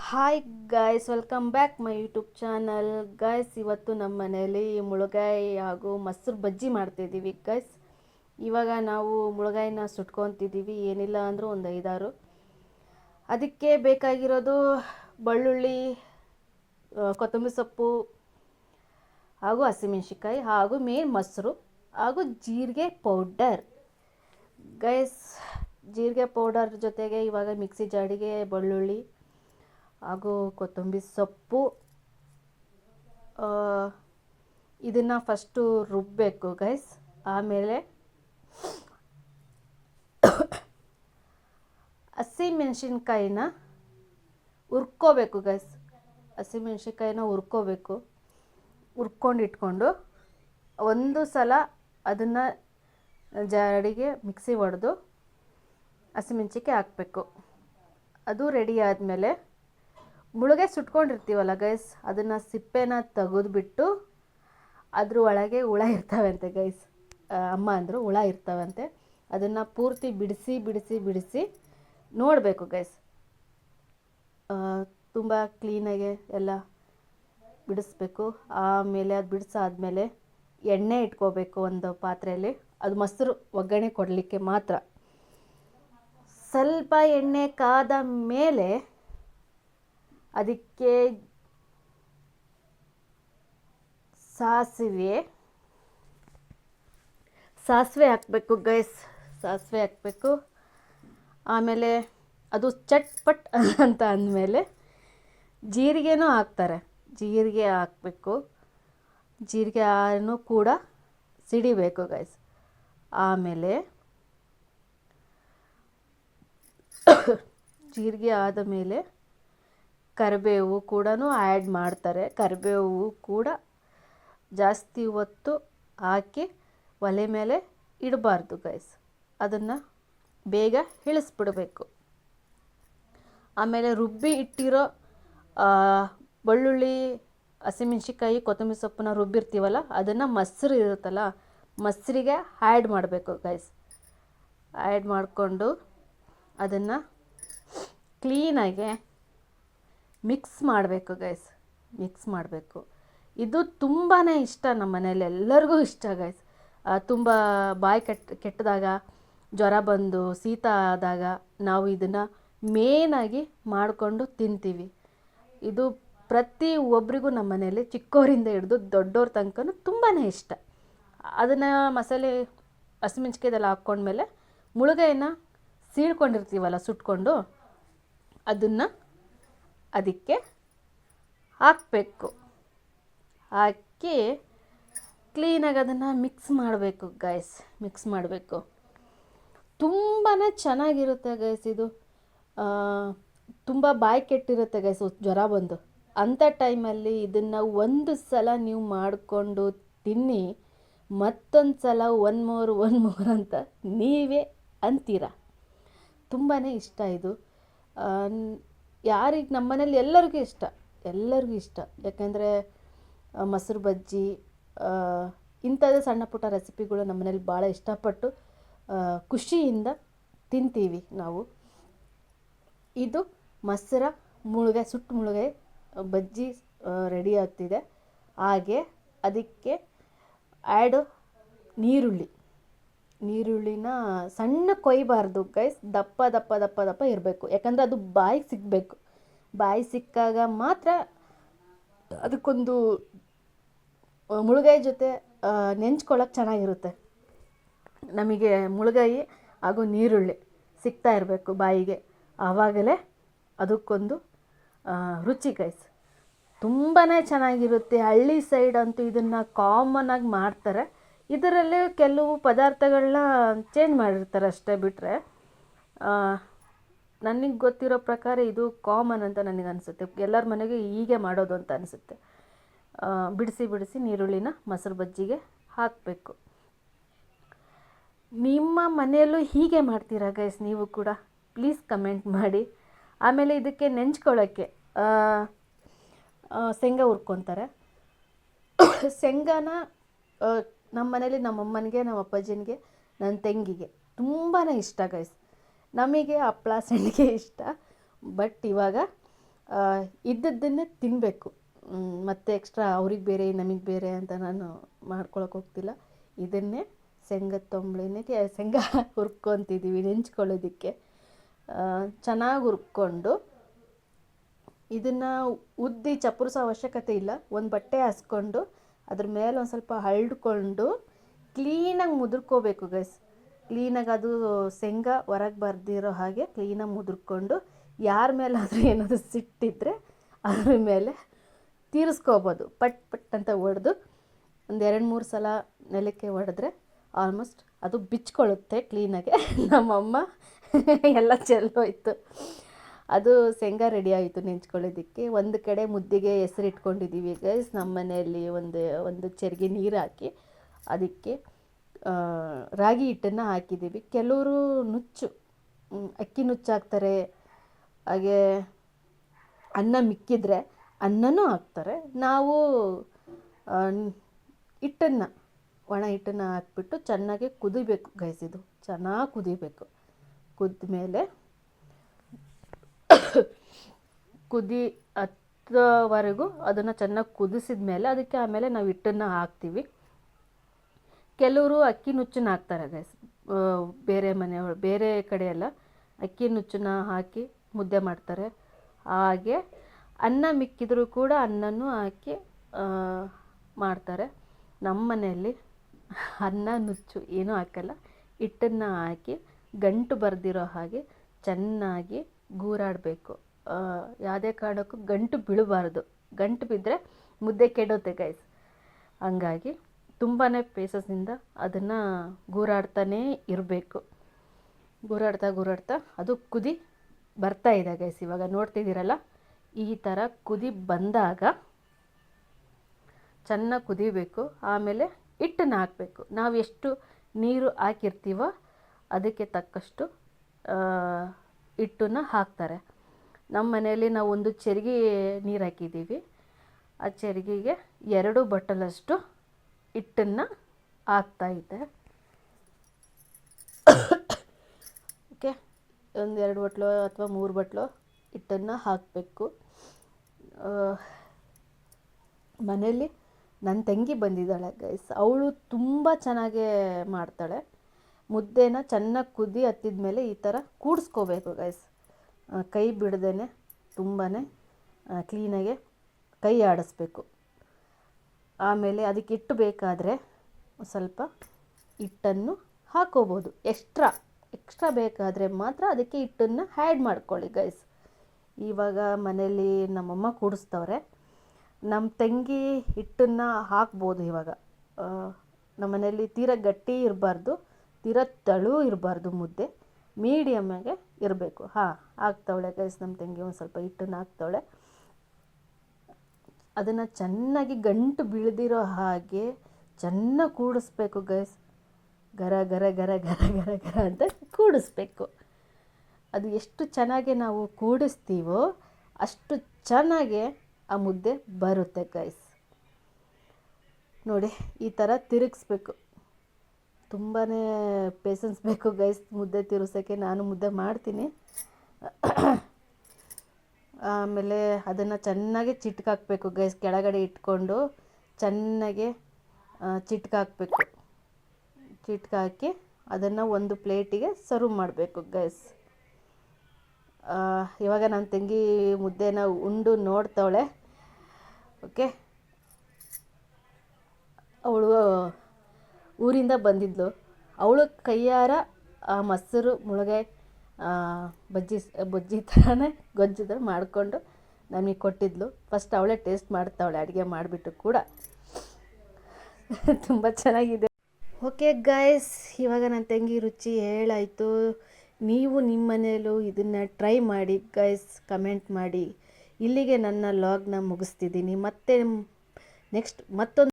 Hi guys welcome back my YouTube channel guys ಇವತ್ತು ನಮ್ಮ ಮನೆಯಲ್ಲಿ ಮುಳುಗಾಯಿ ಹಾಗೂ ಮೊಸರು ಬಜ್ಜಿ ಮಾಡ್ತಿದ್ದೀವಿ ಗಾಯ್ಸ್ ಇವಾಗ ನಾವು ಮುಳುಗಾಯಿನ ಸುಟ್ಕೊತಿದ್ದೀವಿ. ಏನಿಲ್ಲ ಅಂದರೂ ಒಂದು ಐದಾರು. ಅದಕ್ಕೆ ಬೇಕಾಗಿರೋದು ಬೆಳ್ಳುಳ್ಳಿ ಕೊತ್ತಂಬರಿ ಸೊಪ್ಪು ಹಾಗೂ ಹಸಿಮೆಣ್ಸಿನ್ಕಾಯಿ ಹಾಗೂ ಮೇನ್ ಮೊಸರು ಹಾಗೂ ಜೀರಿಗೆ ಪೌಡರ್ ಗೈಸ್ ಜೀರಿಗೆ ಪೌಡರ್ ಜೊತೆಗೆ ಇವಾಗ ಮಿಕ್ಸಿ ಜಾಡಿಗೆ ಬೆಳ್ಳುಳ್ಳಿ ಹಾಗೂ ಕೊತ್ತಂಬರಿ ಸೊಪ್ಪು ಇದನ್ನು ಫಸ್ಟು ರುಬ್ಬಬೇಕು ಗೈಸ್ ಆಮೇಲೆ ಹಸಿಮೆಣ್ಸಿನ್ಕಾಯಿನ ಹುರ್ಕೋಬೇಕು ಗೈಸ್ ಹಸಿಮೆಣ್ಸಿನ್ಕಾಯಿನ ಹುರ್ಕೋಬೇಕು. ಹುರ್ಕೊಂಡು ಇಟ್ಕೊಂಡು ಒಂದು ಸಲ ಅದನ್ನು ಜಾಡಿಗೆ ಮಿಕ್ಸಿ ಹೊಡೆದು ಹಸಿಮೆಣ್ಸಿಕಾಯಿ ಹಾಕಬೇಕು. ಅದು ರೆಡಿ ಆದಮೇಲೆ ಮುಳುಗೆ ಸುಟ್ಕೊಂಡಿರ್ತೀವಲ್ಲ ಗೈಸ್ ಅದನ್ನು ಸಿಪ್ಪೆನ ತೆಗೆದುಬಿಟ್ಟು ಅದ್ರ ಒಳಗೆ ಹುಳ ಇರ್ತಾವಂತೆ ಗೈಸ್ ಅಮ್ಮ ಅಂದರು ಹುಳ ಇರ್ತಾವಂತೆ. ಅದನ್ನು ಪೂರ್ತಿ ಬಿಡಿಸಿ ಬಿಡಿಸಿ ಬಿಡಿಸಿ ನೋಡಬೇಕು ಗೈಸ್ ತುಂಬ ಕ್ಲೀನಾಗೆ ಎಲ್ಲ ಬಿಡಿಸ್ಬೇಕು. ಆಮೇಲೆ ಅದು ಬಿಡಿಸಾದ್ಮೇಲೆ ಎಣ್ಣೆ ಇಟ್ಕೋಬೇಕು ಒಂದು ಪಾತ್ರೆಯಲ್ಲಿ. ಅದು ಮೊಸರು ಒಗ್ಗರಣೆ ಕೊಡಲಿಕ್ಕೆ ಮಾತ್ರ. ಸ್ವಲ್ಪ ಎಣ್ಣೆ ಕಾದ ಮೇಲೆ ಅದಕ್ಕೆ ಸಾಸಿವೆ. ಸಾಸಿವೆ ಹಾಕಬೇಕು ಗೈಸ್ ಸಾಸಿವೆ ಹಾಕಬೇಕು. ಆಮೇಲೆ ಅದು ಚಟ್ಪಟ್ ಅಂತ ಅಂದಮೇಲೆ ಜೀರಿಗೆನೂ ಹಾಕ್ತಾರೆ. ಜೀರಿಗೆ ಹಾಕಬೇಕು. ಜೀರಿಗೆ ಕೂಡ ಸಿಡಿಬೇಕು ಗೈಸ್ ಆಮೇಲೆ ಜೀರಿಗೆ ಆದ ಮೇಲೆ ಕರಿಬೇವು ಕೂಡ ಆ್ಯಡ್ ಮಾಡ್ತಾರೆ. ಕರಿಬೇವು ಕೂಡ ಜಾಸ್ತಿ ಹೊತ್ತು ಹಾಕಿ ಒಲೆ ಮೇಲೆ ಇಡಬಾರ್ದು ಗೈಸ್ ಅದನ್ನು ಬೇಗ ಇಳಿಸ್ಬಿಡಬೇಕು. ಆಮೇಲೆ ರುಬ್ಬಿ ಇಟ್ಟಿರೋ ಬೆಳ್ಳುಳ್ಳಿ ಹಸಿಮೆಣ್ಸಿಕಾಯಿ ಕೊತ್ತಂಬರಿ ಸೊಪ್ಪನ್ನ ರುಬ್ಬಿರ್ತೀವಲ್ಲ, ಅದನ್ನು ಮೊಸರು ಇರುತ್ತಲ್ಲ, ಮೊಸರಿಗೆ ಆ್ಯಡ್ ಮಾಡಬೇಕು ಗೈಸ್ ಆ್ಯಡ್ ಮಾಡಿಕೊಂಡು ಅದನ್ನು ಕ್ಲೀನಾಗೆ ಮಿಕ್ಸ್ ಮಾಡಬೇಕು ಗೈಸ್ ಮಿಕ್ಸ್ ಮಾಡಬೇಕು. ಇದು ತುಂಬಾ ಇಷ್ಟ ನಮ್ಮ ಮನೇಲಿ ಎಲ್ಲರಿಗೂ ಇಷ್ಟ ಗೈಸ್ ತುಂಬ ಬಾಯಿ ಕೆಟ್ಟ, ಕೆಟ್ಟದಾಗ, ಜ್ವರ ಬಂದು, ಶೀತ ಆದಾಗ ನಾವು ಇದನ್ನು ಮೇನಾಗಿ ಮಾಡಿಕೊಂಡು ತಿಂತೀವಿ. ಇದು ಪ್ರತಿ ಒಬ್ಬರಿಗೂ ನಮ್ಮ ಮನೇಲಿ ಚಿಕ್ಕವರಿಂದ ಹಿಡಿದು ದೊಡ್ಡವ್ರ ತನಕನೂ ತುಂಬಾ ಇಷ್ಟ. ಅದನ್ನು ಮಸಾಲೆ ಹಸಿಮೆಣ್ಸಿಕಾಯ್ದೆಲ್ಲ ಹಾಕ್ಕೊಂಡ್ಮೇಲೆ ಮುಳುಗೈನ ಸೀಳ್ಕೊಂಡಿರ್ತೀವಲ್ಲ ಸುಟ್ಕೊಂಡು, ಅದನ್ನು ಅದಕ್ಕೆ ಹಾಕಬೇಕು. ಹಾಕಿ ಕ್ಲೀನಾಗಿ ಅದನ್ನು ಮಿಕ್ಸ್ ಮಾಡಬೇಕು ಗೈಸ್ ಮಿಕ್ಸ್ ಮಾಡಬೇಕು. ತುಂಬಾ ಚೆನ್ನಾಗಿರುತ್ತೆ ಗೈಸ್ ಇದು. ತುಂಬ ಬಾಯಿ ಕೆಟ್ಟಿರುತ್ತೆ ಗೈಸ್ ಜ್ವರ ಬಂದು. ಅಂಥ ಟೈಮಲ್ಲಿ ಇದನ್ನು ಒಂದು ಸಲ ನೀವು ಮಾಡಿಕೊಂಡು ತಿನ್ನಿ, ಮತ್ತೊಂದು ಸಲ ಒನ್ ಮೋರ್ ಒನ್ ಮೋರ್ ಅಂತ ನೀವೇ ಅಂತೀರ? ತುಂಬಾ ಇಷ್ಟ ಇದು. ಯಾರಿಗೆ ನಮ್ಮ ಮನೇಲಿ ಎಲ್ಲರಿಗೂ ಇಷ್ಟ ಎಲ್ಲರಿಗೂ ಇಷ್ಟ. ಯಾಕೆಂದರೆ ಮೊಸರು ಬಜ್ಜಿ ಇಂಥದ್ದೇ ಸಣ್ಣ ಪುಟ್ಟ ರೆಸಿಪಿಗಳು ನಮ್ಮ ಮನೇಲಿ ಭಾಳ ಇಷ್ಟಪಟ್ಟು ಖುಷಿಯಿಂದ ತಿಂತೀವಿ ನಾವು. ಇದು ಮೊಸರ ಮುಳುಗೆ, ಸುಟ್ಟು ಮುಳುಗೆ ಬಜ್ಜಿ ರೆಡಿ ಆಗ್ತಿದೆ. ಹಾಗೆ ಅದಕ್ಕೆ ಆ್ಯಡು ನೀರುಳ್ಳಿ. ನೀರುಳ್ಳಿನ ಸಣ್ಣ ಕೊಯ್ಬಾರ್ದು ಗೈಸ್ ದಪ್ಪ ದಪ್ಪ ದಪ್ಪ ದಪ್ಪ ಇರಬೇಕು. ಯಾಕಂದರೆ ಅದು ಬಾಯಿಗೆ ಸಿಗಬೇಕು. ಬಾಯಿ ಸಿಕ್ಕಾಗ ಮಾತ್ರ ಅದಕ್ಕೊಂದು ಮುಳುಗೈ ಮುಳುಗಾಯಿ ಜೊತೆ ನೆಂಚ್ಕೊಳ್ಳೋಕೆ ಚೆನ್ನಾಗಿರುತ್ತೆ. ನಮಗೆ ಮುಳುಗಾಯಿ ಹಾಗೂ ನೀರುಳ್ಳಿ ಸಿಗ್ತಾ ಇರಬೇಕು ಬಾಯಿಗೆ. ಆವಾಗಲೇ ಅದಕ್ಕೊಂದು ರುಚಿ ಗೈಸ್ ತುಂಬಾ ಚೆನ್ನಾಗಿರುತ್ತೆ. ಹಳ್ಳಿ ಸೈಡ್ ಅಂತೂ ಇದನ್ನು ಕಾಮನ್ನಾಗಿ ಮಾಡ್ತಾರೆ. ಇದರಲ್ಲಿ ಕೆಲವು ಪದಾರ್ಥಗಳನ್ನ ಚೇಂಜ್ ಮಾಡಿರ್ತಾರೆ ಅಷ್ಟೇ ಬಿಟ್ಟರೆ ನನಗೆ ಗೊತ್ತಿರೋ ಪ್ರಕಾರ ಇದು ಕಾಮನ್ ಅಂತ ನನಗೆ ಅನಿಸುತ್ತೆ. ಎಲ್ಲರ ಮನೆಗೆ ಹೀಗೆ ಮಾಡೋದು ಅಂತ ಅನಿಸುತ್ತೆ. ಬಿಡಿಸಿ ಬಿಡಿಸಿ ನೀರುಳ್ಳಿನ ಮೊಸರು ಬಜ್ಜಿಗೆ ಹಾಕಬೇಕು. ನಿಮ್ಮ ಮನೆಯಲ್ಲೂ ಹೀಗೆ ಮಾಡ್ತೀರಾ ಗೈಸ್ ನೀವು ಕೂಡ? ಪ್ಲೀಸ್ ಕಮೆಂಟ್ ಮಾಡಿ. ಆಮೇಲೆ ಇದಕ್ಕೆ ನೆಂಚ್ಕೊಳ್ಳೋಕ್ಕೆ ಶೇಂಗಾ ಹುರ್ಕೊತಾರೆ. ಶೇಂಗಾನ ನಮ್ಮ ಮನೇಲಿ ನಮ್ಮ ಅಮ್ಮನಿಗೆ ನಮ್ಮ ಅಪ್ಪಾಜಿನಿಗೆ ನನ್ನ ತಂಗಿಗೆ ತುಂಬಾ ಇಷ್ಟ ಗೈಸ್ ನಮಗೆ ಹಪ್ಳ ಸಂಡಿಗೆ ಇಷ್ಟ. ಬಟ್ ಇವಾಗ ಇದ್ದದ್ದನ್ನೇ ತಿನ್ನಬೇಕು ಮತ್ತು ಎಕ್ಸ್ಟ್ರಾ ಅವ್ರಿಗೆ ಬೇರೆ, ನಮಗೆ ಬೇರೆ ಅಂತ ನಾನು ಮಾಡ್ಕೊಳಕ್ಕೆ ಹೋಗ್ತಿಲ್ಲ. ಇದನ್ನೇ ಶೇಂಗದ ತೊಂಬಳಿನೇ ಸೆಂಗ ಹುರ್ಕೊತಿದ್ದೀವಿ ನೆಂಚ್ಕೊಳ್ಳೋದಕ್ಕೆ. ಚೆನ್ನಾಗಿ ಹುರ್ಕೊಂಡು ಇದನ್ನು ಉದ್ದಿ ಚಪ್ಪರಿಸೋ ಅವಶ್ಯಕತೆ ಇಲ್ಲ. ಒಂದು ಬಟ್ಟೆ ಹಾಸ್ಕೊಂಡು ಅದ್ರ ಮೇಲೆ ಒಂದು ಸ್ವಲ್ಪ ಹರಡ್ಕೊಂಡು ಕ್ಲೀನಾಗಿ ಮುದುರ್ಕೋಬೇಕು ಗೈಸ್ ಕ್ಲೀನಾಗಿ ಅದು ಶೇಂಗಾ ಹೊರಗೆ ಬರ್ದಿರೋ ಹಾಗೆ ಕ್ಲೀನಾಗಿ ಮುದುರ್ಕೊಂಡು ಯಾರ ಮೇಲಾದರೂ ಏನಾದರೂ ಸಿಟ್ಟಿದ್ರೆ ಅದ್ರ ಮೇಲೆ ತೀರಿಸ್ಕೋಬೋದು. ಪಟ್ ಪಟ್ ಅಂತ ಹೊಡೆದು ಒಂದು ಎರಡು ಮೂರು ಸಲ ನೆಲಕ್ಕೆ ಹೊಡೆದ್ರೆ ಆಲ್ಮೋಸ್ಟ್ ಅದು ಬಿಚ್ಕೊಳ್ಳುತ್ತೆ ಕ್ಲೀನಾಗೆ ನಮ್ಮಮ್ಮ ಎಲ್ಲ ಚೆಲ್ಲೋಯ್ತು. ಅದು ಶೇಂಗಾ ರೆಡಿ ಆಯಿತು ನೆಂಚ್ಕೊಳ್ಳೋದಕ್ಕೆ. ಒಂದು ಕಡೆ ಮುದ್ದೆಗೆ ಹೆಸರು ಇಟ್ಕೊಂಡಿದ್ದೀವಿ ಗೈಸ್ ನಮ್ಮ ಮನೆಯಲ್ಲಿ ಒಂದು ಒಂದು ಚೆರಿಗೆ ನೀರು ಹಾಕಿ ಅದಕ್ಕೆ ರಾಗಿ ಹಿಟ್ಟನ್ನು ಹಾಕಿದ್ದೀವಿ ಕೆಲವರು ನುಚ್ಚು ಅಕ್ಕಿ ನುಚ್ಚು ಹಾಕ್ತಾರೆ ಹಾಗೆ ಅನ್ನ ಮಿಕ್ಕಿದ್ರೆ ಅನ್ನನೂ ಹಾಕ್ತಾರೆ. ನಾವು ಹಿಟ್ಟನ್ನು, ಒಣ ಹಿಟ್ಟನ್ನು ಹಾಕ್ಬಿಟ್ಟು ಚೆನ್ನಾಗಿ ಕುದಿಬೇಕು ಗೈಸಿದು ಚೆನ್ನಾಗಿ ಕುದಿಬೇಕು. ಕುದ್ದ ಮೇಲೆ ಕುದಿ ಹತ್ತವರೆಗೂ ಅದನ್ನು ಚೆನ್ನಾಗಿ ಕುದಿಸಿದ ಮೇಲೆ ಅದಕ್ಕೆ ಆಮೇಲೆ ನಾವು ಹಿಟ್ಟನ್ನು ಹಾಕ್ತೀವಿ. ಕೆಲವರು ಅಕ್ಕಿ ನುಚ್ಚನ್ನ ಹಾಕ್ತಾರೆ ಗೈಸ್ ಬೇರೆ ಮನೆಯವರು, ಬೇರೆ ಕಡೆಯೆಲ್ಲ ಅಕ್ಕಿ ನುಚ್ಚನ್ನ ಹಾಕಿ ಮುದ್ದೆ ಮಾಡ್ತಾರೆ. ಹಾಗೆ ಅನ್ನ ಮಿಕ್ಕಿದರೂ ಕೂಡ ಅನ್ನನೂ ಹಾಕಿ ಮಾಡ್ತಾರೆ. ನಮ್ಮ ಮನೆಯಲ್ಲಿ ಅನ್ನ ನುಚ್ಚು ಏನೂ ಹಾಕಲ್ಲ. ಹಿಟ್ಟನ್ನು ಹಾಕಿ ಗಂಟು ಬರೆದಿರೋ ಹಾಗೆ ಚೆನ್ನಾಗಿ ಗೂರಾಡಬೇಕು. ಯಾವುದೇ ಕಾರಣಕ್ಕೂ ಗಂಟು ಬೀಳಬಾರ್ದು. ಗಂಟು ಬಿದ್ದರೆ ಮುದ್ದೆ ಕೆಡುತ್ತೆ ಗೈಸ್ ಹಂಗಾಗಿ ತುಂಬಾ ಪೇಸಸ್ಸಿಂದ ಅದನ್ನು ಗೂರಾಡ್ತಾನೇ ಇರಬೇಕು. ಗೂರಾಡ್ತಾ ಗೂರಾಡ್ತಾ ಅದು ಕುದಿ ಬರ್ತಾ ಇದೆ ಗೈಸ್ ಇವಾಗ ನೋಡ್ತಿದ್ದೀರಲ್ಲ, ಈ ಥರ ಕುದಿ ಬಂದಾಗ ಚೆನ್ನಾಗಿ ಕುದಿಬೇಕು. ಆಮೇಲೆ ಹಿಟ್ಟನ್ನು ಹಾಕಬೇಕು. ನಾವು ಎಷ್ಟು ನೀರು ಹಾಕಿರ್ತೀವೋ ಅದಕ್ಕೆ ತಕ್ಕಷ್ಟು ಹಿಟ್ಟನ್ನು ಹಾಕ್ತಾರೆ. ನಮ್ಮ ಮನೆಯಲ್ಲಿ ನಾವು ಒಂದು ಚೆರಿಗೆ ನೀರು ಹಾಕಿದ್ದೀವಿ ಆ ಚೆರಿಗೆಗೆ ಎರಡು ಬಟ್ಟಲಷ್ಟು ಹಿಟ್ಟನ್ನು ಹಾಕ್ತಾಯಿದ್ದೆ ಓಕೆ, ಒಂದು ಎರಡು ಬಟ್ಲು ಅಥವಾ ಮೂರು ಬಟ್ಲು ಹಿಟ್ಟನ್ನು ಹಾಕಬೇಕು. ಮನೆಯಲ್ಲಿ ನನ್ನ ತಂಗಿ ಬಂದಿದ್ದಾಳೆ ಗೈಸ್ ಅವಳು ತುಂಬ ಚೆನ್ನಾಗೇ ಮಾಡ್ತಾಳೆ. ಮುದ್ದೆನ ಚೆನ್ನಾಗಿ ಕುದಿ ಹತ್ತಿದ ಮೇಲೆ ಈ ಥರ ಕೂಡಿಸ್ಕೋಬೇಕು ಗೈಸ್ ಕೈ ಬಿಡದೇ ತುಂಬಾ ಕ್ಲೀನಾಗೆ ಕೈ ಆಡಿಸ್ಬೇಕು. ಆಮೇಲೆ ಅದಕ್ಕೆ ಹಿಟ್ಟು ಬೇಕಾದರೆ ಸ್ವಲ್ಪ ಹಿಟ್ಟನ್ನು ಹಾಕೋಬೋದು. ಎಕ್ಸ್ಟ್ರಾ ಎಕ್ಸ್ಟ್ರಾ ಬೇಕಾದರೆ ಮಾತ್ರ ಅದಕ್ಕೆ ಹಿಟ್ಟನ್ನು ಆ್ಯಡ್ ಮಾಡ್ಕೊಳ್ಳಿ ಗೈಸ್ ಇವಾಗ ಮನೇಲಿ ನಮ್ಮಮ್ಮ ಕೂಡಿಸ್ತವ್ರೆ. ನಮ್ಮ ತಂಗಿ ಹಿಟ್ಟನ್ನು ಹಾಕ್ಬೋದು ಇವಾಗ. ನಮ್ಮ ಮನೆಯಲ್ಲಿ ತೀರ ಗಟ್ಟಿ ಇರಬಾರ್ದು, ತೀರ ತಳು ಇರಬಾರ್ದು ಮುದ್ದೆ. ಮೀಡಿಯಮ್ಮಾಗೆ ಇರಬೇಕು. ಹಾಂ ಹಾಕ್ತವಳೆ ಗೈಸ್ ನಮ್ಮ ತಂಗಿ ಒಂದು ಸ್ವಲ್ಪ ಹಿಟ್ಟನ್ನು ಹಾಕ್ತವಳೆ. ಅದನ್ನು ಚೆನ್ನಾಗಿ ಗಂಟು ಬಿಳ್ದಿರೋ ಹಾಗೆ ಚೆನ್ನಾಗಿ ಕೂಡಿಸ್ಬೇಕು ಗೈಸ್ ಗರ ಗರ ಗರ ಗರ ಗರ ಗರ ಅಂತ ಕೂಡಿಸ್ಬೇಕು. ಅದು ಎಷ್ಟು ಚೆನ್ನಾಗಿ ನಾವು ಕೂಡಿಸ್ತೀವೋ ಅಷ್ಟು ಚೆನ್ನಾಗೆ ಆ ಮುದ್ದೆ ಬರುತ್ತೆ ಗೈಸ್ ನೋಡಿ, ಈ ಥರ ತಿರುಗಿಸ್ಬೇಕು. ತುಂಬಾ ಪೇಸನ್ಸ್ ಬೇಕು ಗೈಸ್ ಮುದ್ದೆ ತಿರುಸೋಕ್ಕೆ. ನಾನು ಮುದ್ದೆ ಮಾಡ್ತೀನಿ. ಆಮೇಲೆ ಅದನ್ನು ಚೆನ್ನಾಗಿ ಚಿಟ್ಕಾಕಬೇಕು ಗೈಸ್ ಕೆಳಗಡೆ ಇಟ್ಕೊಂಡು ಚೆನ್ನಾಗಿ ಚಿಟ್ಕಾಕಬೇಕು ಚಿಟ್ಕಾಕಿ ಅದನ್ನು ಒಂದು ಪ್ಲೇಟಿಗೆ ಸರ್ವ್ ಮಾಡಬೇಕು ಗೈಸ್ ಇವಾಗ ನನ್ನ ತಂಗಿ ಮುದ್ದೆನ ಉಂಡು ನೋಡ್ತಾವಳೆ. ಓಕೆ ಅವಳು ಊರಿಂದ ಬಂದಿದ್ಲು. ಅವಳು ಕೈಯಾರ ಆ ಮೊಸರು ಮುಳುಗಾಯಿ ಬಜ್ಜಿ ಬಜ್ಜಿ ಥರನೇ ಗೊಜ್ಜು ಥರ ಮಾಡಿಕೊಂಡು ನಮಗೆ ಕೊಟ್ಟಿದ್ಲು. ಫಸ್ಟ್ ಅವಳೇ ಟೇಸ್ಟ್ ಮಾಡ್ತಾವಳೆ ಅಡುಗೆ ಮಾಡಿಬಿಟ್ಟು ಕೂಡ. ತುಂಬ ಚೆನ್ನಾಗಿದೆ. ಓಕೆ ಗಾಯ್ಸ್ ಇವಾಗ ನನ್ನ ತಂಗಿ ರುಚಿ ಹೇಳಾಯಿತು. ನೀವು ನಿಮ್ಮ ಮನೆಯಲ್ಲೂ ಇದನ್ನು ಟ್ರೈ ಮಾಡಿ ಗಾಯ್ಸ್ ಕಮೆಂಟ್ ಮಾಡಿ. ಇಲ್ಲಿಗೆ ನನ್ನ ಲಾಗ್ನ ಮುಗಿಸ್ತಿದ್ದೀನಿ. ಮತ್ತೆ ನೆಕ್ಸ್ಟ್ ಮತ್ತೊಂದು